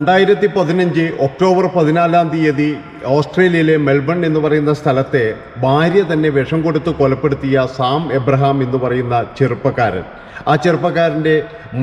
രണ്ടായിരത്തി പതിനഞ്ച് ഒക്ടോബർ പതിനാലാം തീയതി ഓസ്ട്രേലിയയിലെ മെൽബൺ എന്ന് പറയുന്ന സ്ഥലത്തെ ഭാര്യ തന്നെ വിഷം കൊടുത്ത് കൊലപ്പെടുത്തിയ സാം എബ്രഹാം എന്ന് പറയുന്ന ചെറുപ്പക്കാരൻ. ആ ചെറുപ്പക്കാരന്റെ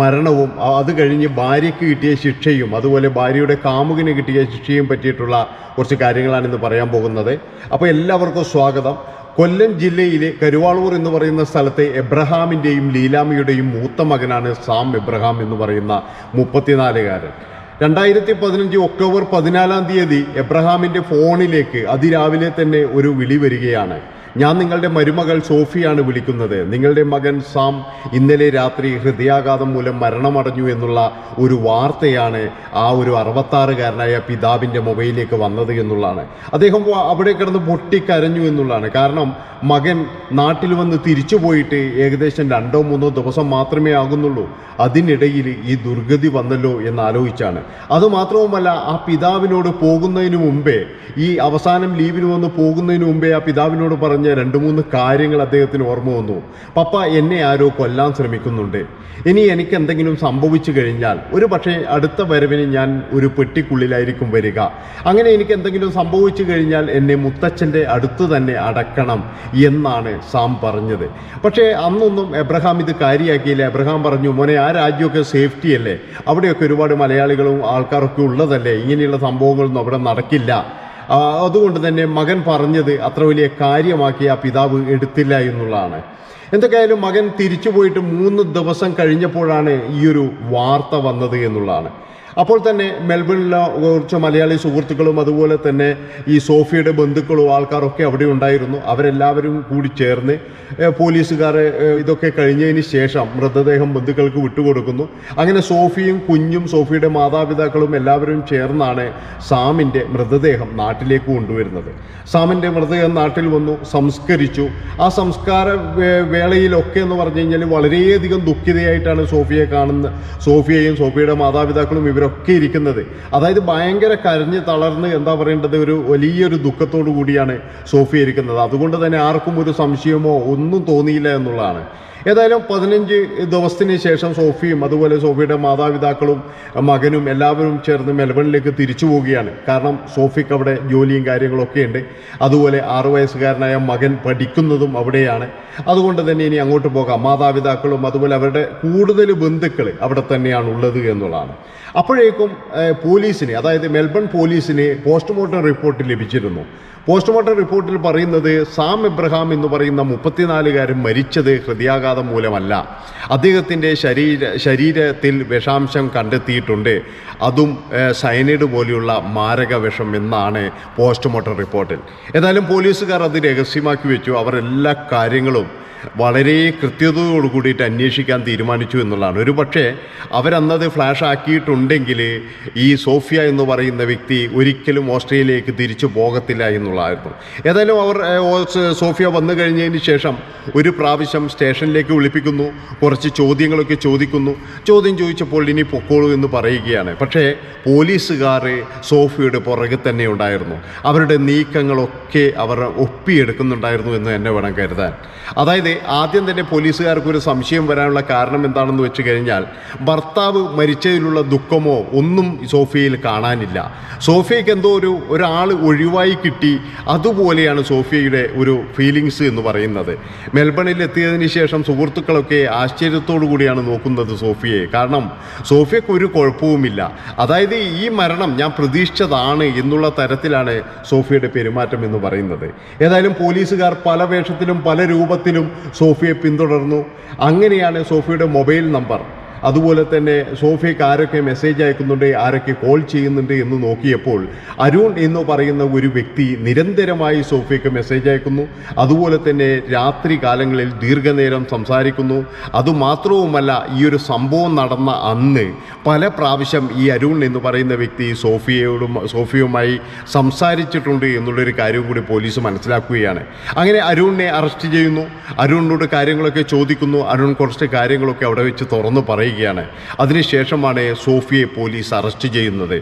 മരണവും അത് കഴിഞ്ഞ് ഭാര്യയ്ക്ക് കിട്ടിയ ശിക്ഷയും അതുപോലെ ഭാര്യയുടെ കാമുകിന് കിട്ടിയ ശിക്ഷയും പറ്റിയിട്ടുള്ള കുറച്ച് കാര്യങ്ങളാണ് ഇന്ന് പറയാൻ പോകുന്നത്. അപ്പോൾ എല്ലാവർക്കും സ്വാഗതം. കൊല്ലം ജില്ലയിലെ കരുവാളൂർ എന്ന് പറയുന്ന സ്ഥലത്തെ എബ്രഹാമിന്റെയും ലീലാമിയുടെയും മൂത്ത മകനാണ് സാം എബ്രഹാം എന്ന് പറയുന്ന മുപ്പത്തിനാലുകാരൻ. രണ്ടായിരത്തി പതിനഞ്ച് ഒക്ടോബർ പതിനാലാം തീയതി എബ്രഹാമിന്റെ ഫോണിലേക്ക് അതിരാവിലെ തന്നെ ഒരു വിളി വരികയാണ്. ഞാൻ നിങ്ങളുടെ മരുമകൾ സോഫിയാണ് വിളിക്കുന്നത്. നിങ്ങളുടെ മകൻ സാം ഇന്നലെ രാത്രി ഹൃദയാഘാതം മൂലം മരണമടഞ്ഞു എന്നുള്ള ഒരു വാർത്തയാണ് ആ ഒരു അറുപത്താറുകാരനായ പിതാവിന്റെ മൊബൈലിലേക്ക് വന്നത് എന്നുള്ളതാണ്. അദ്ദേഹം അവിടെ കിടന്ന് പൊട്ടിക്കരഞ്ഞു എന്നുള്ളതാണ്. കാരണം മകൻ നാട്ടിൽ വന്ന് തിരിച്ചു പോയിട്ട് ഏകദേശം രണ്ടോ മൂന്നോ ദിവസം മാത്രമേ ആകുന്നുള്ളൂ. അതിനിടയിൽ ഈ ദുർഗതി വന്നല്ലോ എന്ന് ആലോചിച്ചാണ് അതുമാത്രവുമല്ല ആ പിതാവിനോട് പോകുന്നതിന് മുമ്പേ ഈ അവസാനം ലീവിന് വന്ന് പോകുന്നതിന് മുമ്പേ ആ പിതാവിനോട് പറഞ്ഞ രണ്ട് മൂന്ന് കാര്യങ്ങൾ അദ്ദേഹത്തിന് ഓർമ്മ വന്നു. പപ്പ എന്നെ ആരോ കൊല്ലാൻ ശ്രമിക്കുന്നുണ്ട്. ഇനി എനിക്ക് എന്തെങ്കിലും സംഭവിച്ചു കഴിഞ്ഞാൽ ഒരു പക്ഷേ അടുത്ത വരവിന് ഞാൻ ഒരു പെട്ടിക്കുള്ളിലായിരിക്കും വരിക. അങ്ങനെ എനിക്ക് എന്തെങ്കിലും സംഭവിച്ചു കഴിഞ്ഞാൽ എന്നെ മുത്തച്ഛന്റെ അടുത്ത് തന്നെ അടക്കണം എന്നാണ് സാം പറഞ്ഞത്. പക്ഷേ അന്നൊന്നും എബ്രഹാം ഇത് കാര്യമാക്കിയില്ല എബ്രഹാം പറഞ്ഞു മോനെ ആ രാജ്യമൊക്കെ സേഫ്റ്റി അല്ലേ? അവിടെയൊക്കെ ഒരുപാട് മലയാളികളും ആൾക്കാരൊക്കെ ഉള്ളതല്ലേ? ഇങ്ങനെയുള്ള സംഭവങ്ങളൊന്നും അവിടെ നടക്കില്ല. അതുകൊണ്ട് തന്നെ മകൻ പറഞ്ഞത് അത്ര വലിയ കാര്യമാക്കി ആ പിതാവ് എടുത്തില്ല എന്നുള്ളതാണ്. എന്തൊക്കെയായാലും മകൻ തിരിച്ചു പോയിട്ട് മൂന്ന് ദിവസം കഴിഞ്ഞപ്പോഴാണ് ഈ ഒരു വാർത്ത വന്നത് എന്നുള്ളതാണ്. അപ്പോൾ തന്നെ മെൽബണിലെ കുറച്ച് മലയാളി സുഹൃത്തുക്കളും അതുപോലെ തന്നെ ഈ സോഫിയുടെ ബന്ധുക്കളും ആൾക്കാരൊക്കെ അവിടെ ഉണ്ടായിരുന്നു. അവരെല്ലാവരും കൂടി ചേർന്ന് പോലീസുകാരെ ഇതൊക്കെ കഴിഞ്ഞതിന് ശേഷം മൃതദേഹം ബന്ധുക്കൾക്ക് വിട്ടുകൊടുക്കുന്നു. അങ്ങനെ സോഫിയും കുഞ്ഞും സോഫിയുടെ മാതാപിതാക്കളും എല്ലാവരും ചേർന്നാണ് സാമിന്റെ മൃതദേഹം നാട്ടിലേക്ക് കൊണ്ടുവരുന്നത്. സാമിന്റെ മൃതദേഹം നാട്ടിൽ വന്നു സംസ്കരിച്ചു. ആ സംസ്കാര വേളയിലൊക്കെ എന്ന് പറഞ്ഞു കഴിഞ്ഞാൽ വളരെയധികം ദുഃഖിതയായിട്ടാണ് സോഫിയെ കാണുന്നത് സോഫിയയും സോഫിയുടെ മാതാപിതാക്കളും ഇവരൊക്കെ ഇരിക്കുന്നത്. അതായത് ഭയങ്കര കരഞ്ഞ് തളർന്ന് എന്താ പറയേണ്ടത്? ഒരു വലിയൊരു ദുഃഖത്തോടു കൂടിയാണ് സോഫിയ ഇരിക്കുന്നത്. അതുകൊണ്ട് തന്നെ ആർക്കും ഒരു സംശയമോ ഒന്നും തോന്നിയില്ല എന്നുള്ളതാണ്. ഏതായാലും പതിനഞ്ച് ദിവസത്തിന് ശേഷം സോഫിയും അതുപോലെ സോഫിയുടെ മാതാപിതാക്കളും മകനും എല്ലാവരും ചേർന്ന് മെൽബണിലേക്ക് തിരിച്ചു പോവുകയാണ്. കാരണം സോഫിക്ക് അവിടെ ജോലിയും കാര്യങ്ങളൊക്കെ ഉണ്ട്. അതുപോലെ ആറു വയസ്സുകാരനായ മകൻ പഠിക്കുന്നതും അവിടെയാണ്. അതുകൊണ്ട് തന്നെ ഇനി അങ്ങോട്ട് പോകാം. മാതാപിതാക്കളും അതുപോലെ അവരുടെ കൂടുതൽ ബന്ധുക്കൾ അവിടെ തന്നെയാണ് ഉള്ളത് എന്നുള്ളതാണ്. അപ്പോഴേക്കും പോലീസിനെ അതായത് മെൽബൺ പോലീസിനെ പോസ്റ്റ്മോർട്ടം റിപ്പോർട്ട് ലഭിച്ചിരുന്നു. പോസ്റ്റ്മോർട്ടം റിപ്പോർട്ടിൽ പറയുന്നത് സാം എബ്രഹാം എന്ന് പറയുന്ന മുപ്പത്തിനാലുകാരൻ മരിച്ചത് ഹൃദയാഘാതം മൂലമല്ല. അദ്ദേഹത്തിന്റെ ശരീര ശരീരത്തിൽ വിഷാംശം കണ്ടെത്തിയിട്ടുണ്ട്. അതും സൈനൈഡ് പോലെയുള്ള മാരക വിഷം എന്നാണ് പോസ്റ്റ്മോർട്ടം റിപ്പോർട്ടിൽ. ഏതായാലും പോലീസുകാർ അത് രഹസ്യമാക്കി വെച്ചു. അവർ എല്ലാ കാര്യങ്ങളും വളരെ കൃത്യതയോട് കൂടിയിട്ട് അന്വേഷിക്കാൻ തീരുമാനിച്ചു എന്നുള്ളതാണ്. ഒരു പക്ഷേ അവരന്നത് ഫ്ലാഷ് ആക്കിയിട്ടുണ്ടെങ്കിൽ ഈ സോഫിയ എന്ന് പറയുന്ന വ്യക്തി ഒരിക്കലും ഓസ്ട്രേലിയയിലേക്ക് തിരിച്ചു പോകത്തില്ല എന്നുള്ളതായിരുന്നു ഏതായാലും അവർ സോഫിയ വന്നു കഴിഞ്ഞതിന് ശേഷം ഒരു പ്രാവശ്യം സ്റ്റേഷനിലേക്ക് വിളിപ്പിക്കുന്നു കുറച്ച് ചോദ്യങ്ങളൊക്കെ ചോദിക്കുന്നു. ചോദ്യം ചോദിച്ചപ്പോൾ ഇനി പൊക്കോളൂ എന്ന് പറയുകയാണ്. പക്ഷേ പോലീസുകാർ സോഫിയുടെ പുറകെ തന്നെ ഉണ്ടായിരുന്നു. അവരുടെ നീക്കങ്ങളൊക്കെ അവർ ഒപ്പിയെടുക്കുന്നുണ്ടായിരുന്നു എന്ന് തന്നെ വേണം കരുതാൻ. അതായത് ആദ്യം തന്നെ പോലീസുകാർക്ക് ഒരു സംശയം വരാനുള്ള കാരണം എന്താണെന്ന് വെച്ച് കഴിഞ്ഞാൽ ഭർത്താവ് മരിച്ചതിലുള്ള ദുഃഖമോ ഒന്നും സോഫിയയിൽ കാണാനില്ല. സോഫിയയ്ക്ക് എന്തോ ഒരു ഒരാൾ ഒഴിവായി കിട്ടി അതുപോലെയാണ് സോഫിയയുടെ ഒരു ഫീലിങ്സ് എന്ന് പറയുന്നത്. മെൽബണിൽ എത്തിയതിന് ശേഷം സുഹൃത്തുക്കളൊക്കെ ആശ്ചര്യത്തോടു കൂടിയാണ് നോക്കുന്നത് സോഫിയയെ. കാരണം സോഫിയക്ക് ഒരു കുഴപ്പവുമില്ല. അതായത് ഈ മരണം ഞാൻ പ്രതീക്ഷിച്ചതാണ് എന്നുള്ള തരത്തിലാണ് സോഫിയയുടെ പെരുമാറ്റം എന്ന് പറയുന്നത്. ഏതായാലും പോലീസുകാർ പല വേഷത്തിലും പല രൂപത്തിലും സോഫിയെ പിന്തുടർന്നു. അങ്ങനെയാണ് സോഫിയുടെ മൊബൈൽ നമ്പർ. അതുപോലെ തന്നെ സോഫിയക്ക് ആരൊക്കെ മെസ്സേജ് അയക്കുന്നുണ്ട് ആരൊക്കെ കോൾ ചെയ്യുന്നുണ്ട് എന്ന് നോക്കിയപ്പോൾ അരുൺ എന്ന് പറയുന്ന ഒരു വ്യക്തി നിരന്തരമായി സോഫിയക്ക് മെസ്സേജ് അയക്കുന്നു. അതുപോലെ തന്നെ രാത്രി കാലങ്ങളിൽ ദീർഘനേരം സംസാരിക്കുന്നു. അതുമാത്രവുമല്ല ഈ ഒരു സംഭവം നടന്ന അന്ന് പല പ്രാവശ്യം ഈ അരുൺ എന്ന് പറയുന്ന വ്യക്തി സോഫിയയോടും സോഫിയുമായി സംസാരിച്ചിട്ടുണ്ട് എന്നുള്ളൊരു കാര്യവും കൂടി പോലീസ് മനസ്സിലാക്കുകയാണ്. അങ്ങനെ അരുണിനെ അറസ്റ്റ് ചെയ്യുന്നു. അരുണിനോട് കാര്യങ്ങളൊക്കെ ചോദിക്കുന്നു. അരുൺ കുറച്ച് കാര്യങ്ങളൊക്കെ അവിടെ വെച്ച് തുറന്നു പറയുകയാണ് അതിനുശേഷമാണ് സോഫിയെ പോലീസ് അറസ്റ്റ് ചെയ്യുന്നത്.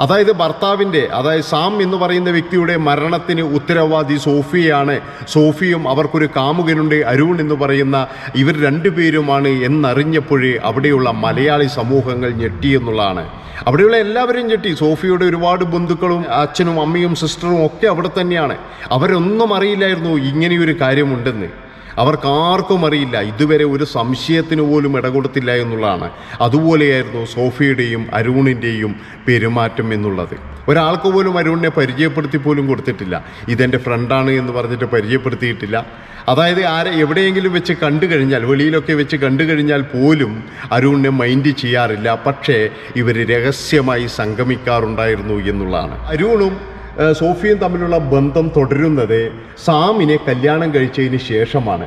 അതായത് ഭർത്താവിന്റെ അതായത് സാം എന്ന് പറയുന്ന വ്യക്തിയുടെ മരണത്തിന് ഉത്തരവാദി സോഫിയാണ് സോഫിയും അവർക്കൊരു കാമുകനുണ്ട് അരുൺ എന്ന് പറയുന്ന ഇവർ രണ്ടുപേരുമാണ് എന്നറിഞ്ഞപ്പോഴേ അവിടെയുള്ള മലയാളി സമൂഹങ്ങൾ ഞെട്ടിയെന്നുള്ളതാണ് അവിടെയുള്ള എല്ലാവരും ഞെട്ടി. സോഫിയുടെ ഒരുപാട് ബന്ധുക്കളും അച്ഛനും അമ്മയും സിസ്റ്ററും ഒക്കെ അവിടെ തന്നെയാണ്. അവരൊന്നും അറിയില്ലായിരുന്നു ഇങ്ങനെയൊരു കാര്യമുണ്ടെന്ന്. അവർക്കാർക്കും അറിയില്ല. ഇതുവരെ ഒരു സംശയത്തിന് പോലും ഇടകൊടുത്തില്ല എന്നുള്ളതാണ്. അതുപോലെയായിരുന്നു സോഫിയുടെയും അരുണിന്റെയും പെരുമാറ്റം എന്നുള്ളത്. ഒരാൾക്ക് പോലും അരുണിനെ പരിചയപ്പെടുത്തി പോലും കൊടുത്തിട്ടില്ല. ഇതെന്റെ ഫ്രണ്ടാണ് എന്ന് പറഞ്ഞിട്ട് പരിചയപ്പെടുത്തിയിട്ടില്ല. അതായത് ആരെ എവിടെയെങ്കിലും വെച്ച് കണ്ടു കഴിഞ്ഞാൽ വെളിയിലൊക്കെ വെച്ച് കണ്ടു കഴിഞ്ഞാൽ പോലും അരുണിനെ മൈൻഡ് ചെയ്യാറില്ല. പക്ഷേ ഇവർ രഹസ്യമായി സംഗമിക്കാറുണ്ടായിരുന്നു എന്നുള്ളതാണ്. അരുണും സോഫിയും തമ്മിലുള്ള ബന്ധം തുടരുന്നത് സാമിനെ കല്യാണം കഴിച്ചതിന് ശേഷമാണ്.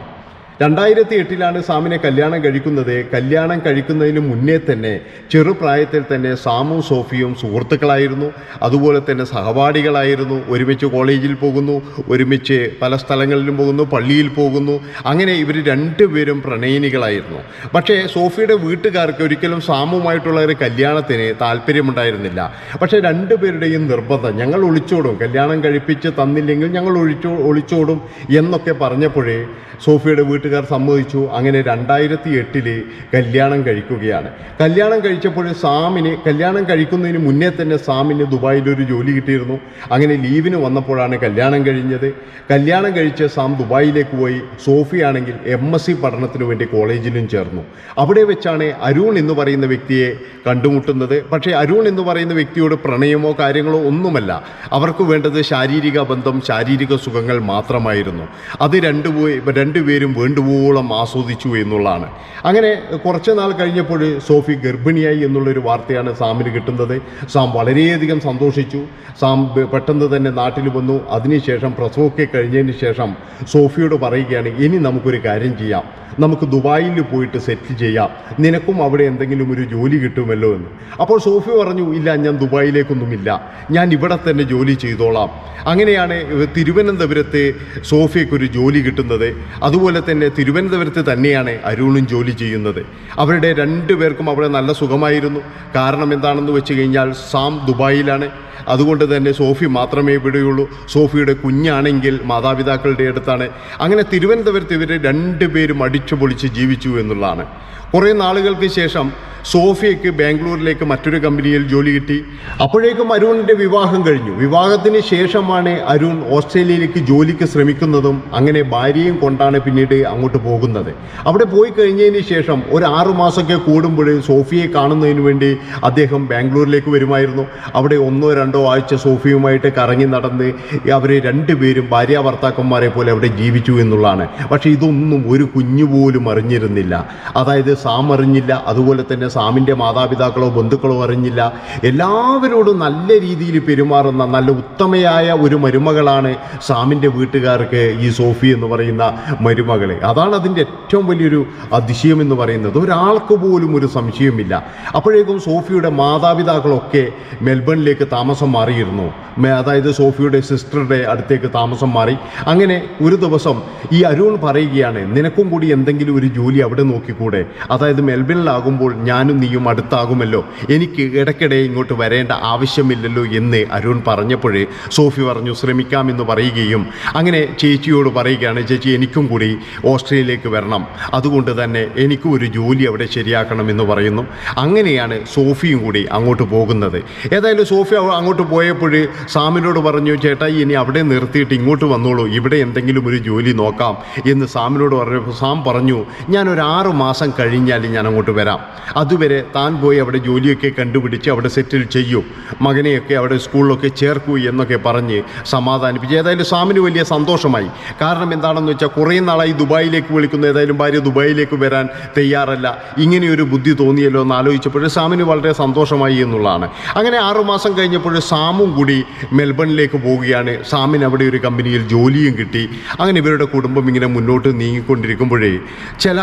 രണ്ടായിരത്തി എട്ടിലാണ് സാമിനെ കല്യാണം കഴിക്കുന്നത്. കല്യാണം കഴിക്കുന്നതിന് മുന്നേ തന്നെ ചെറുപ്രായത്തിൽ തന്നെ സാമും സോഫിയും സുഹൃത്തുക്കളായിരുന്നു. അതുപോലെ തന്നെ സഹപാഠികളായിരുന്നു. ഒരുമിച്ച് കോളേജിൽ പോകുന്നു ഒരുമിച്ച് പല സ്ഥലങ്ങളിലും പോകുന്നു പള്ളിയിൽ പോകുന്നു. അങ്ങനെ ഇവർ രണ്ടുപേരും പ്രണയിനികളായിരുന്നു. പക്ഷേ സോഫിയുടെ വീട്ടുകാർക്ക് ഒരിക്കലും സാമുമായിട്ടുള്ള ഒരു കല്യാണത്തിന് താല്പര്യമുണ്ടായിരുന്നില്ല. പക്ഷേ രണ്ടുപേരുടെയും നിർബന്ധം ഞങ്ങൾ ഒളിച്ചോടും. കല്യാണം കഴിപ്പിച്ച് തന്നില്ലെങ്കിൽ ഞങ്ങൾ ഒഴിച്ചോ ഒളിച്ചോടും എന്നൊക്കെ പറഞ്ഞപ്പോഴേ സോഫിയുടെ വീട്ടുകാർ സമ്മതിച്ചു. അങ്ങനെ രണ്ടായിരത്തി എട്ടിൽ കല്യാണം കഴിക്കുകയാണ്. കല്യാണം കഴിച്ചപ്പോൾ സാമിന് കല്യാണം കഴിക്കുന്നതിന് മുന്നേ തന്നെ സാമിന് ദുബായിൽ ഒരു ജോലി കിട്ടിയിരുന്നു. അങ്ങനെ ലീവിന് വന്നപ്പോഴാണ് കല്യാണം കഴിഞ്ഞത്. കല്യാണം കഴിച്ച് സാം ദുബായിലേക്ക് പോയി. സോഫിയാണെങ്കിൽ എം എസ് സി പഠനത്തിന് വേണ്ടി കോളേജിലും ചേർന്നു. അവിടെ വെച്ചാണ് അരുൺ എന്ന് പറയുന്ന വ്യക്തിയെ കണ്ടുമുട്ടുന്നത്. പക്ഷേ അരുൺ എന്ന് പറയുന്ന വ്യക്തിയോട് പ്രണയമോ കാര്യങ്ങളോ ഒന്നുമല്ല. അവർക്ക് വേണ്ടത് ശാരീരിക ബന്ധം ശാരീരിക സുഖങ്ങൾ മാത്രമായിരുന്നു. അത് രണ്ടുപോയി രണ്ടുപേരും വേണ്ടുവോളം ആസ്വദിച്ചു എന്നുള്ളതാണ്. അങ്ങനെ കുറച്ച് നാൾ കഴിഞ്ഞപ്പോൾ സോഫി ഗർഭിണിയായി എന്നുള്ളൊരു വാർത്തയാണ് സാമിന് കിട്ടുന്നത്. സാം വളരെയധികം സന്തോഷിച്ചു. സാം പെട്ടെന്ന് തന്നെ നാട്ടിൽ വന്നു. അതിനുശേഷം പ്രസവമൊക്കെ കഴിഞ്ഞതിന് ശേഷം സോഫിയോട് പറയുകയാണ് ഇനി നമുക്കൊരു കാര്യം ചെയ്യാം. നമുക്ക് ദുബായിൽ പോയിട്ട് സെറ്റിൽ ചെയ്യാം. നിനക്കും അവിടെ എന്തെങ്കിലും ഒരു ജോലി കിട്ടുമല്ലോ എന്ന്. അപ്പോൾ സോഫി പറഞ്ഞു ഇല്ല ഞാൻ ദുബായിലേക്കൊന്നുമില്ല. ഞാൻ ഇവിടെ തന്നെ ജോലി ചെയ്തോളാം. അങ്ങനെയാണ് തിരുവനന്തപുരത്ത് സോഫിയക്കൊരു ജോലി കിട്ടുന്നത്. അതുപോലെ തന്നെ തിരുവനന്തപുരത്ത് തന്നെയാണ് അരുണും ജോലി ചെയ്യുന്നത്. അവരുടെ രണ്ടു പേർക്കും അവിടെ നല്ല സുഖമായിരുന്നു. കാരണം എന്താണെന്ന് വെച്ച് കഴിഞ്ഞാൽ സാം ദുബായിലാണ്. അതുകൊണ്ട് തന്നെ സോഫി മാത്രമേ ഇവിടെയുള്ളൂ സോഫിയുടെ കുഞ്ഞാണെങ്കിൽ മാതാപിതാക്കളുടെ അടുത്താണ്. അങ്ങനെ തിരുവനന്തപുരത്ത് ഇവർ രണ്ടുപേരും അടിച്ചു പൊളിച്ച് ജീവിച്ചു എന്നുള്ളതാണ്. കുറേ നാളുകൾക്ക് ശേഷം സോഫിയയ്ക്ക് ബാംഗ്ലൂരിലേക്ക് മറ്റൊരു കമ്പനിയിൽ ജോലി കിട്ടി. അപ്പോഴേക്കും അരുണിന്റെ വിവാഹം കഴിഞ്ഞു. വിവാഹത്തിന് ശേഷമാണ് അരുൺ ഓസ്ട്രേലിയയിലേക്ക് ജോലിക്ക് ശ്രമിക്കുന്നതും അങ്ങനെ ഭാര്യയും കൊണ്ടാണ് പിന്നീട് അങ്ങോട്ട് പോകുന്നത്. അവിടെ പോയി കഴിഞ്ഞതിന് ശേഷം ഒരു ആറുമാസമൊക്കെ കൂടുമ്പോൾ സോഫിയെ കാണുന്നതിന് വേണ്ടി അദ്ദേഹം ബാംഗ്ലൂരിലേക്ക് വരുമായിരുന്നു. അവിടെ ഒന്നോ രണ്ടോ ആഴ്ച സോഫിയുമായിട്ട് കറങ്ങി നടന്ന് അവർ രണ്ടുപേരും ഭാര്യ ഭർത്താക്കന്മാരെ പോലെ അവിടെ ജീവിച്ചു എന്നുള്ളതാണ്. പക്ഷേ ഇതൊന്നും ഒരു കുഞ്ഞു പോലും അറിഞ്ഞിരുന്നില്ല. അതായത് സാം അറിഞ്ഞില്ല അതുപോലെ തന്നെ സാമിന്റെ മാതാപിതാക്കളോ ബന്ധുക്കളോ അറിഞ്ഞില്ല. എല്ലാവരോടും നല്ല രീതിയിൽ പെരുമാറുന്ന നല്ല ഉത്തമയായ ഒരു മരുമകളാണ് സാമിന്റെ വീട്ടുകാർക്ക് ഈ സോഫി എന്ന് പറയുന്ന മരുമകളെ. അതാണ് അതിന്റെ ഏറ്റവും വലിയൊരു അതിശയം എന്ന് പറയുന്നത്. ഒരാൾക്ക് പോലും ഒരു സംശയമില്ല അപ്പോഴേക്കും സോഫിയുടെ മാതാപിതാക്കളൊക്കെ മെൽബണിലേക്ക് താമസം മാറിയിരുന്നു. മേ- അതായത് സോഫിയുടെ സിസ്റ്ററുടെ അടുത്തേക്ക് താമസം മാറി. അങ്ങനെ ഒരു ദിവസം ഈ അരുൺ പറയുകയാണ് നിനക്കും കൂടി എന്തെങ്കിലും ഒരു ജോലി അവിടെ നോക്കിക്കൂടെ? അതായത് മെൽബണിലാകുമ്പോൾ ഞാനും നീയും അടുത്താകുമല്ലോ. എനിക്ക് ഇടയ്ക്കിടെ ഇങ്ങോട്ട് വരേണ്ട ആവശ്യമില്ലല്ലോ എന്ന് അരുൺ പറഞ്ഞപ്പോഴേ സോഫി പറഞ്ഞു ശ്രമിക്കാമെന്ന് പറയുകയും അങ്ങനെ ചേച്ചിയോട് പറയുകയാണ് ചേച്ചി എനിക്കും കൂടി ഓസ്ട്രേലിയയിലേക്ക് വരണം. അതുകൊണ്ട് തന്നെ എനിക്കും ഒരു ജോലി അവിടെ ശരിയാക്കണമെന്ന് പറയുന്നു. അങ്ങനെയാണ് സോഫിയും കൂടി അങ്ങോട്ട് പോകുന്നത്. ഏതായാലും സോഫി അവ- അങ്ങോട്ട് പോയപ്പോൾ സാമിനോട് പറഞ്ഞു ചേട്ടാ ഇനി അവിടെ നിർത്തിയിട്ട് ഇങ്ങോട്ട് വന്നോളൂ. ഇവിടെ എന്തെങ്കിലും ഒരു ജോലി നോക്കാം. എന്ന് സാമിനോട് പറഞ്ഞപ്പോൾ സാം പറഞ്ഞു ഞാൻ ഒരു ആറ് മാസം കഴിഞ്ഞാൽ ഞാൻ അങ്ങോട്ട് വരാം. അതുവരെ താൻ പോയി അവിടെ ജോലിയൊക്കെ കണ്ടുപിടിച്ച് അവിടെ സെറ്റിൽ ചെയ്യൂ. മകനെയൊക്കെ അവിടെ സ്കൂളിലൊക്കെ ചേർക്കൂ എന്നൊക്കെ പറഞ്ഞ് സമാധാനിപ്പിച്ച് ഏതായാലും സാമിന് വലിയ സന്തോഷമായി. കാരണം എന്താണെന്ന് വെച്ചാൽ കുറേ നാളായി ദുബായിലേക്ക് വിളിക്കുന്നു. ഏതായാലും ഭാര്യ ദുബായിലേക്ക് വരാൻ തയ്യാറല്ല. ഇങ്ങനെയൊരു ബുദ്ധി തോന്നിയല്ലോ എന്ന് ആലോചിച്ചപ്പോൾ സാമിന് വളരെ സന്തോഷമായി എന്നുള്ളതാണ്. അങ്ങനെ ആറുമാസം കഴിഞ്ഞപ്പോൾ സാമും കൂടി മെൽബണിലേക്ക് പോവുകയാണ്. സാമിന് അവിടെ ഒരു കമ്പനിയിൽ ജോലിയും കിട്ടി. അങ്ങനെ ഇവരുടെ കുടുംബം ഇങ്ങനെ മുന്നോട്ട് നീങ്ങിക്കൊണ്ടിരിക്കുമ്പോഴേ ചില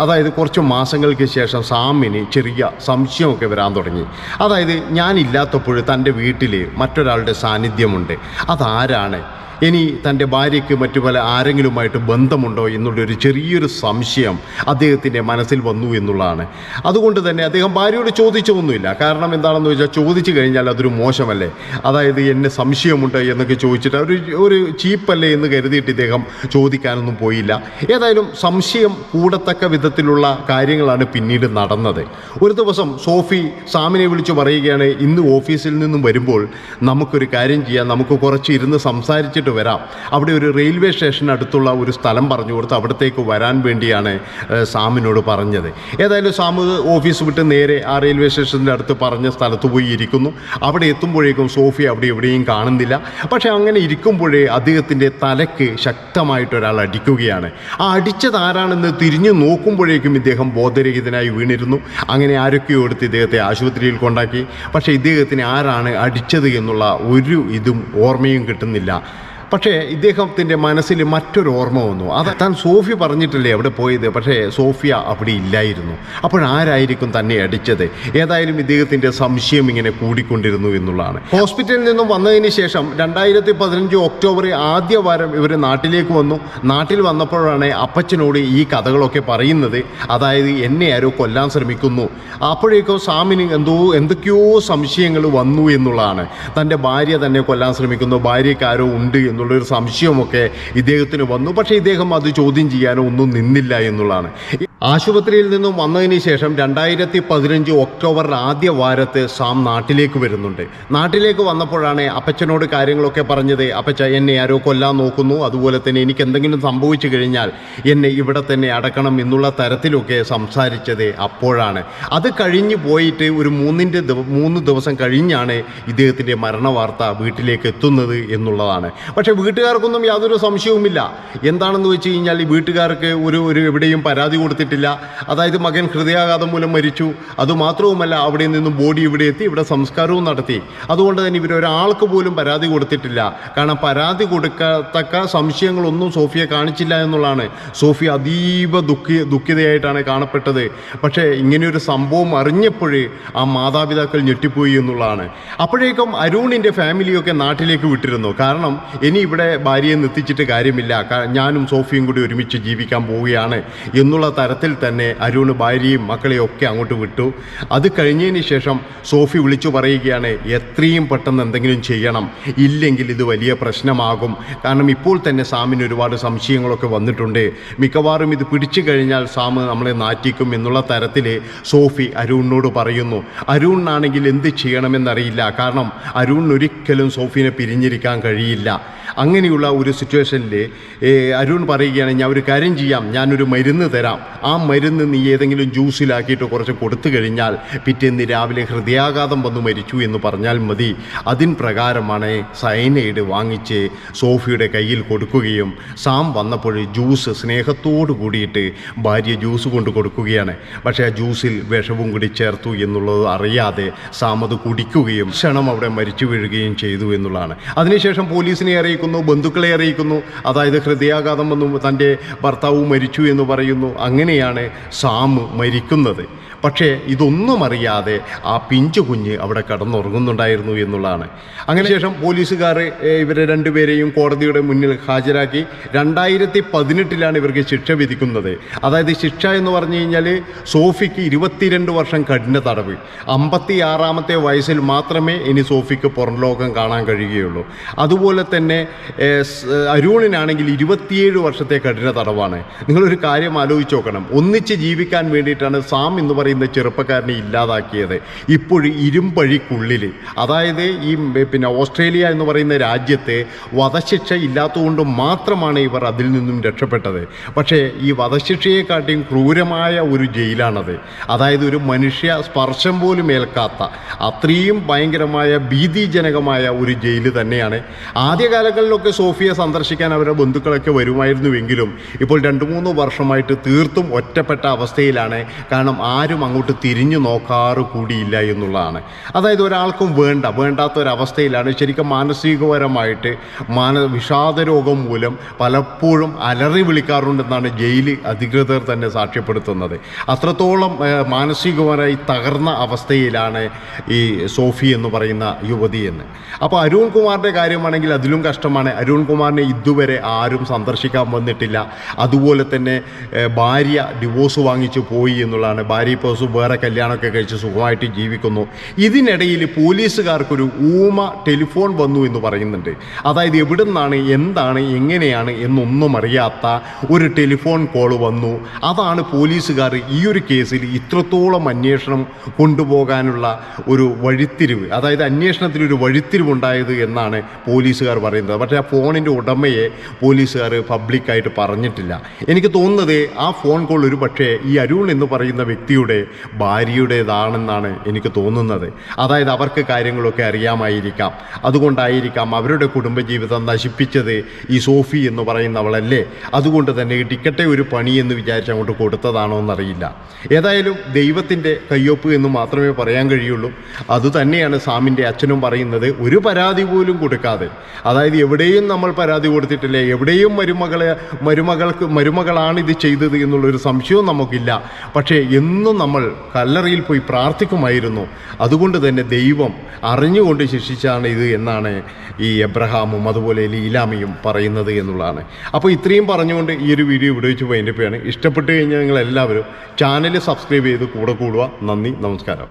അതായത് കുറച്ച് മാസങ്ങൾക്ക് ശേഷം സാമിന് ചെറിയ സംശയമൊക്കെ വരാൻ തുടങ്ങി. അതായത് ഞാനില്ലാത്തപ്പോൾ തന്റെ വീട്ടിൽ മറ്റൊരാളുടെ സാന്നിധ്യമുണ്ട്. അതാരാണ്? ഇനി തന്റെ ഭാര്യയ്ക്ക് മറ്റു പല ആരെങ്കിലുമായിട്ട് ബന്ധമുണ്ടോ എന്നുള്ളൊരു ചെറിയൊരു സംശയം അദ്ദേഹത്തിന്റെ മനസ്സിൽ വന്നു എന്നുള്ളതാണ്. അതുകൊണ്ട് തന്നെ അദ്ദേഹം ഭാര്യയോട് ചോദിച്ചൊന്നുമില്ല കാരണം എന്താണെന്ന് വെച്ചാൽ ചോദിച്ചു കഴിഞ്ഞാൽ അതൊരു മോശമല്ലേ? അതായത് എന്നെ സംശയമുണ്ട് എന്നൊക്കെ ചോദിച്ചിട്ട് ഒരു ഒരു ചീപ്പല്ലേ എന്ന് കരുതിയിട്ട് ഇദ്ദേഹം ചോദിക്കാനൊന്നും പോയില്ല. ഏതായാലും സംശയം കൂടത്തക്ക വിധത്തിലുള്ള കാര്യങ്ങളാണ് പിന്നീട് നടന്നത്. ഒരു ദിവസം സോഫി സാമിനെ വിളിച്ചു പറയുകയാണ് ഇന്ന് ഓഫീസിൽ നിന്നും വരുമ്പോൾ നമുക്കൊരു കാര്യം ചെയ്യാം. നമുക്ക് കുറച്ച് ഇരുന്ന് സംസാരിച്ചിട്ട് വരാം. അവിടെ ഒരു റെയിൽവേ സ്റ്റേഷൻ അടുത്തുള്ള ഒരു സ്ഥലം പറഞ്ഞു കൊടുത്ത് അവിടത്തേക്ക് വരാൻ വേണ്ടിയാണ് സാമിനോട് പറഞ്ഞത്. ഏതായാലും സാമ് ഓഫീസ് വിട്ട് നേരെ ആ റെയിൽവേ സ്റ്റേഷന്റെ അടുത്ത് പറഞ്ഞ സ്ഥലത്ത് പോയി ഇരിക്കുന്നു. അവിടെ എത്തുമ്പോഴേക്കും സോഫി അവിടെ എവിടെയും കാണുന്നില്ല. പക്ഷേ അങ്ങനെ ഇരിക്കുമ്പോഴേ അദ്ദേഹത്തിന്റെ തലക്ക് ശക്തമായിട്ട് ഒരാൾ അടിക്കുകയാണ്. ആ അടിച്ചത് ആരാണെന്ന് തിരിഞ്ഞു നോക്കുമ്പോഴേക്കും ഇദ്ദേഹം ബോധരഹിതനായി വീണിരുന്നു. അങ്ങനെ ആരൊക്കെയോ എടുത്ത് ഇദ്ദേഹത്തെ ആശുപത്രിയിൽ കൊണ്ടാക്കി. പക്ഷേ ഇദ്ദേഹത്തിന് ആരാണ് അടിച്ചത് എന്നുള്ള ഒരു ഇതും ഓർമ്മയും കിട്ടുന്നില്ല. പക്ഷേ ഇദ്ദേഹത്തിന്റെ മനസ്സിൽ മറ്റൊരു ഓർമ്മ വന്നു. അത് താൻ സോഫി പറഞ്ഞിട്ടില്ലേ അവിടെ പോയത്? പക്ഷേ സോഫിയ അവിടെ ഇല്ലായിരുന്നു. അപ്പോഴാരായിരിക്കും തന്നെ അടിച്ചത്? ഏതായാലും ഇദ്ദേഹത്തിന്റെ സംശയം ഇങ്ങനെ കൂടിക്കൊണ്ടിരുന്നു എന്നുള്ളതാണ്. ഹോസ്പിറ്റലിൽ നിന്നും വന്നതിന് ശേഷം രണ്ടായിരത്തി പതിനഞ്ച് ഒക്ടോബർ ആദ്യ വാരം ഇവർ നാട്ടിലേക്ക് വന്നു. നാട്ടിൽ വന്നപ്പോഴാണ് അപ്പച്ചനോട് ഈ കഥകളൊക്കെ പറയുന്നത്. അതായത് എന്നെ ആരോ കൊല്ലാൻ ശ്രമിക്കുന്നു. അപ്പോഴേക്കോ സാമിന് എന്തോ എന്തൊക്കെയോ സംശയങ്ങൾ വന്നു എന്നുള്ളതാണ്. തന്റെ ഭാര്യ തന്നെ കൊല്ലാൻ ശ്രമിക്കുന്നു. ഭാര്യയ്ക്ക് ആരോ ഉണ്ട് എന്നുള്ളൊരു സംശയമൊക്കെ ഇദ്ദേഹത്തിന് വന്നു. പക്ഷേ ഇദ്ദേഹം അത് ചോദ്യം ചെയ്യാനോ ഒന്നും നിന്നില്ല എന്നുള്ളതാണ്. ആശുപത്രിയിൽ നിന്നും വന്നതിന് ശേഷം രണ്ടായിരത്തി പതിനഞ്ച് ഒക്ടോബർ ആദ്യ വാരത്ത് സാം നാട്ടിലേക്ക് വരുന്നുണ്ട്. നാട്ടിലേക്ക് വന്നപ്പോഴാണ് അപ്പച്ചനോട് കാര്യങ്ങളൊക്കെ പറഞ്ഞത് അപ്പച്ച എന്നെ ആരോ കൊല്ലാൻ നോക്കുന്നു. അതുപോലെ തന്നെ എനിക്ക് എന്തെങ്കിലും സംഭവിച്ചു കഴിഞ്ഞാൽ എന്നെ ഇവിടെ തന്നെ അടക്കണം എന്നുള്ള തരത്തിലൊക്കെ സംസാരിച്ചത് അപ്പോഴാണ്. അത് കഴിഞ്ഞ് പോയിട്ട് ഒരു മൂന്നിന്റെ മൂന്ന് ദിവസം കഴിഞ്ഞാണ് ഇദ്ദേഹത്തിന്റെ മരണവാർത്ത വീട്ടിലേക്ക് എത്തുന്നത് എന്നുള്ളതാണ്. പക്ഷേ വീട്ടുകാർക്കൊന്നും യാതൊരു സംശയവുമില്ല. എന്താണെന്ന് വെച്ച് കഴിഞ്ഞാൽ ഈ വീട്ടുകാർക്ക് ഒരു ഒരു എവിടെയും പരാതി കൊടുത്തിട്ടില്ല. അതായത് മകൻ ഹൃദയാഘാതം മൂലം മരിച്ചു. അതുമാത്രവുമല്ല അവിടെ നിന്നും ബോഡി ഇവിടെ എത്തി ഇവിടെ സംസ്കാരവും നടത്തി. അതുകൊണ്ട് തന്നെ ഇവരൊരാൾക്ക് പോലും പരാതി കൊടുത്തിട്ടില്ല. കാരണം പരാതി കൊടുക്കത്തക്ക സംശയങ്ങളൊന്നും സോഫിയ കാണിച്ചില്ല എന്നുള്ളതാണ്. സോഫിയ അതീവ ദുഃഖി ദുഃഖിതയായിട്ടാണ് കാണപ്പെട്ടത്. പക്ഷേ ഇങ്ങനെയൊരു സംഭവം അറിഞ്ഞപ്പോഴേ ആ മാതാപിതാക്കൾ ഞെട്ടിപ്പോയി എന്നുള്ളതാണ്. അപ്പോഴേക്കും അരുണിന്റെ ഫാമിലിയൊക്കെ നാട്ടിലേക്ക് വിട്ടിരുന്നു. കാരണം ഇനി ഇവിടെ ഭാര്യയെ നിർത്തിച്ചിട്ട് കാര്യമില്ല. ഞാനും സോഫിയും കൂടി ഒരുമിച്ച് ജീവിക്കാൻ പോവുകയാണ് എന്നുള്ള തരത്തിൽ തന്നെ അരുണ് ഭാര്യയും മക്കളെയും ഒക്കെ അങ്ങോട്ട് വിട്ടു. അത് കഴിഞ്ഞതിന് ശേഷം സോഫി വിളിച്ചു പറയുകയാണ് എത്രയും പെട്ടെന്ന് എന്തെങ്കിലും ചെയ്യണം. ഇല്ലെങ്കിൽ ഇത് വലിയ പ്രശ്നമാകും. കാരണം ഇപ്പോൾ തന്നെ സാമിന് ഒരുപാട് സംശയങ്ങളൊക്കെ വന്നിട്ടുണ്ട്. മിക്കവാറും ഇത് പിടിച്ചു കഴിഞ്ഞാൽ സാമ് നമ്മളെ നാറ്റിക്കും എന്നുള്ള തരത്തിൽ സോഫി അരുണിനോട് പറയുന്നു. അരുണിനാണെങ്കിൽ എന്ത് ചെയ്യണമെന്നറിയില്ല. കാരണം അരുണിനൊരിക്കലും സോഫിനെ പിരിഞ്ഞിരിക്കാൻ കഴിയില്ല. അങ്ങനെയുള്ള ഒരു സിറ്റുവേഷനിൽ അരുൺ പറയുകയാണ് ഞാൻ ഒരു കാര്യം ചെയ്യാം ഞാനൊരു മരുന്ന് തരാം. ആ മരുന്ന് നീ ഏതെങ്കിലും ജ്യൂസിലാക്കിയിട്ട് കുറച്ച് കൊടുത്തു കഴിഞ്ഞാൽ പിറ്റേന്ന് രാവിലെ ഹൃദയാഘാതം വന്ന് മരിച്ചു എന്ന് പറഞ്ഞാൽ മതി. അതിൻ പ്രകാരമാണ് സൈനൈഡ് വാങ്ങിച്ച് സോഫിയുടെ കയ്യിൽ കൊടുക്കുകയും സാം വന്നപ്പോൾ ജ്യൂസ് സ്നേഹത്തോടു കൂടിയിട്ട് ഭാര്യ ജ്യൂസ് കൊണ്ട് കൊടുക്കുകയാണ്. പക്ഷേ ആ ജ്യൂസിൽ വിഷവും കൂടി ചേർത്തു എന്നുള്ളത് അറിയാതെ സാം അത് കുടിക്കുകയും ക്ഷണം അവിടെ മരിച്ചു വീഴുകയും ചെയ്തു എന്നുള്ളതാണ്. അതിനുശേഷം പോലീസിനെ അറിയിക്കുന്നു ബന്ധുക്കളെ അറിയിക്കുന്നു. അതായത് ഹൃദയാഘാതം വന്നു തന്റെ ഭർത്താവ് മരിച്ചു എന്ന് പറയുന്നു. അങ്ങനെയാണ് സാം മരിക്കുന്നത്. പക്ഷേ ഇതൊന്നും അറിയാതെ ആ പിഞ്ചു കുഞ്ഞ് അവിടെ കടന്നുറങ്ങുന്നുണ്ടായിരുന്നു എന്നുള്ളതാണ്. അങ്ങനെ ശേഷം പോലീസുകാർ ഇവരെ രണ്ടുപേരെയും കോടതിയുടെ മുന്നിൽ ഹാജരാക്കി രണ്ടായിരത്തി പതിനെട്ടിലാണ് ഇവർക്ക് ശിക്ഷ വിധിക്കുന്നത്. അതായത് ശിക്ഷ എന്ന് പറഞ്ഞു കഴിഞ്ഞാൽ സോഫിക്ക് ഇരുപത്തിരണ്ട് വർഷം കഠിന തടവ്. അമ്പത്തി ആറാമത്തെ വയസ്സിൽ മാത്രമേ ഇനി സോഫിക്ക് പുറം ലോകം കാണാൻ കഴിയുകയുള്ളൂ. അതുപോലെ തന്നെ അരുണിനാണെങ്കിൽ ഇരുപത്തിയേഴ് വർഷത്തെ കഠിന തടവാണ്. നിങ്ങളൊരു കാര്യം ആലോചിച്ച് നോക്കണം. ഒന്നിച്ച് ജീവിക്കാൻ വേണ്ടിയിട്ടാണ് സാം എന്ന് പറയുന്ന ചെറുപ്പക്കാരനെ ഇല്ലാതാക്കിയത്. ഇപ്പോൾ ഇരുമ്പഴിക്കുള്ളിൽ അതായത് ഈ പിന്നെ ഓസ്ട്രേലിയ എന്ന് പറയുന്ന രാജ്യത്തെ വധശിക്ഷ ഇല്ലാത്തതുകൊണ്ട് മാത്രമാണ് ഇവർ അതിൽ നിന്നും രക്ഷപ്പെട്ടത്. പക്ഷേ ഈ വധശിക്ഷയെക്കാട്ടിയും ക്രൂരമായ ഒരു ജയിലാണത്. അതായത് ഒരു മനുഷ്യ സ്പർശം പോലും ഏൽക്കാത്ത അത്രയും ഭയങ്കരമായ ഭീതിജനകമായ ഒരു ജയിൽ തന്നെയാണ്. ആദ്യകാലങ്ങളിലൊക്കെ സോഫിയെ സന്ദർശിക്കാൻ അവരുടെ ബന്ധുക്കളൊക്കെ വരുമായിരുന്നുവെങ്കിലും ഇപ്പോൾ രണ്ട് മൂന്ന് വർഷമായിട്ട് തീർത്തും ഒറ്റപ്പെട്ട അവസ്ഥയിലാണ്. കാരണം ആരും അങ്ങോട്ട് തിരിഞ്ഞു നോക്കാറ് കൂടിയില്ല എന്നുള്ളതാണ്. അതായത് ഒരാൾക്കും വേണ്ട വേണ്ടാത്ത ഒരവസ്ഥയിലാണ് ശരിക്കും മാനസികപരമായിട്ട് മാന വിഷാദ രോഗം മൂലം പലപ്പോഴും അലറി വിളിക്കാറുണ്ടെന്നാണ് ജയിൽ അധികൃതർ തന്നെ സാക്ഷ്യപ്പെടുത്തുന്നത്. അത്രത്തോളം മാനസികപരമായി തകർന്ന അവസ്ഥയിലാണ് ഈ സോഫി എന്ന് പറയുന്ന യുവതി എന്ന്. അപ്പോൾ അരുൺ കുമാറിന്റെ കാര്യമാണെങ്കിൽ അതിലും കഷ്ടമാണ്. അരുൺ കുമാറിനെ ഇതുവരെ ആരും സന്ദർശിക്കാൻ വന്നിട്ടില്ല. അതുപോലെ തന്നെ ഭാര്യ ഡിവോഴ്സ് വാങ്ങിച്ചു പോയി എന്നുള്ളതാണ്. ഭാര്യ ഇപ്പോൾ സു- വേറെ കല്യാണമൊക്കെ കഴിച്ച് സുഖമായിട്ട് ജീവിക്കുന്നു. ഇതിനിടയിൽ പോലീസുകാർക്കൊരു ഊമ ടെലിഫോൺ വന്നു എന്ന് പറയുന്നുണ്ട്. അതായത് എവിടെ നിന്നാണ് എന്താണ് എങ്ങനെയാണ് എന്നൊന്നും അറിയാത്ത ഒരു ടെലിഫോൺ കോൾ വന്നു. അതാണ് പോലീസുകാർ ഈ ഒരു കേസിൽ ഇത്രത്തോളം അന്വേഷണം കൊണ്ടുപോകാനുള്ള ഒരു വഴിത്തിരിവ്. അതായത് അന്വേഷണത്തിൽ ഒരു വഴിത്തിരിവുണ്ടായത് എന്നാണ് പോലീസുകാർ പറയുന്നത്. പക്ഷേ ആ ഫോണിന്റെ ഉടമയെ പോലീസുകാർ പബ്ലിക്കായിട്ട് പറഞ്ഞിട്ടില്ല. എനിക്ക് തോന്നുന്നത് ആ ഫോൺ കോൾ ഒരു പക്ഷേ ഈ അരുൺ എന്ന് പറയുന്ന വ്യക്തിയുടെ ഭാര്യയുടേതാണെന്നാണ് എനിക്ക് തോന്നുന്നത്. അതായത് അവർക്ക് കാര്യങ്ങളൊക്കെ അറിയാമായിരിക്കാം. അതുകൊണ്ടായിരിക്കാം അവരുടെ കുടുംബജീവിതം നശിപ്പിച്ചത് ഈ സോഫി എന്ന് പറയുന്നവളല്ലേ? അതുകൊണ്ട് തന്നെ ടിക്കറ്റെ ഒരു പണി എന്ന് വിചാരിച്ച് അങ്ങോട്ട് കൊടുത്തതാണോ എന്നറിയില്ല. ഏതായാലും ദൈവത്തിന്റെ കയ്യൊപ്പ് എന്ന് മാത്രമേ പറയാൻ കഴിയുള്ളൂ. അതുതന്നെയാണ് സാമിന്റെ അച്ഛനും പറയുന്നത്. ഒരു പരാതി പോലും കൊടുക്കാതെ. അതായത് എവിടെയും നമ്മൾ പരാതി കൊടുത്തിട്ടില്ല. എവിടെയും മരുമകളെ മരുമകൾക്ക് മരുമകളാണ് ഇത് ചെയ്തത് എന്നുള്ളൊരു സംശയവും നമുക്കില്ല. പക്ഷേ എന്നും നമ്മൾ കല്ലറയിൽ പോയി പ്രാർത്ഥിക്കുമായിരുന്നു. അതുകൊണ്ട് തന്നെ ദൈവം അറിഞ്ഞുകൊണ്ട് ശിക്ഷിച്ചാണ് ഇത് എന്നാണ് ഈ എബ്രഹാമും അതുപോലെ ലീലാമയും പറയുന്നത് എന്നുള്ളതാണ്. അപ്പോൾ ഇത്രയും പറഞ്ഞുകൊണ്ട് ഈ ഒരു വീഡിയോ ഇവിടെ വെച്ച് പോയിന്റെ പേയാണ് ഇഷ്ടപ്പെട്ട് കഴിഞ്ഞാൽ നിങ്ങൾ എല്ലാവരും ചാനൽ സബ്സ്ക്രൈബ് ചെയ്ത് കൂടെ കൂടുക. നന്ദി നമസ്കാരം.